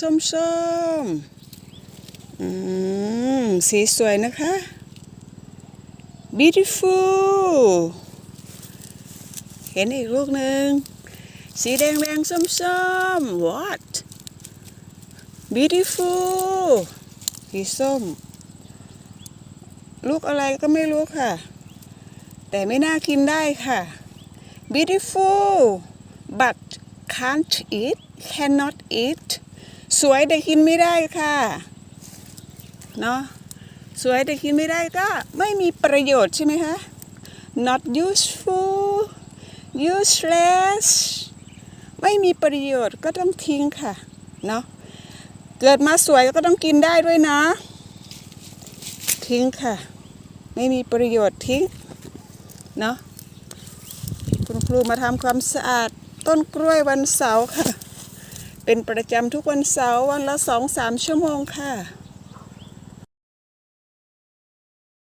ส้มๆอืมสีสวยนะคะ beautiful เห็นอีกลูกหนึ่ง สีแดงแดงๆส้มๆ what beautiful สีส้ม ลูกอะไรก็ไม่รู้ค่ะ แต่ไม่น่ากินได้ค่ะ beautiful but can't eat cannot eat สวยแต่กินไม่ได้ค่ะ เนาะสวยแต่กินไม่ได้ก็ไม่มีประโยชน์ใช่ไหมคะ not useful useless ไม่มีประโยชน์ก็ต้องทิ้งค่ะ เนาะเกิดมาสวยก็ต้องกินได้ด้วยนะ ทิ้งค่ะ ไม่มีประโยชน์ทิ้ง เนาะคุณครูมาทำความสะอาดต้นกล้วยวันเสาร์ค่ะ เป็นประจำทุกวันเสาร์วันละสองสามชั่วโมงค่ะ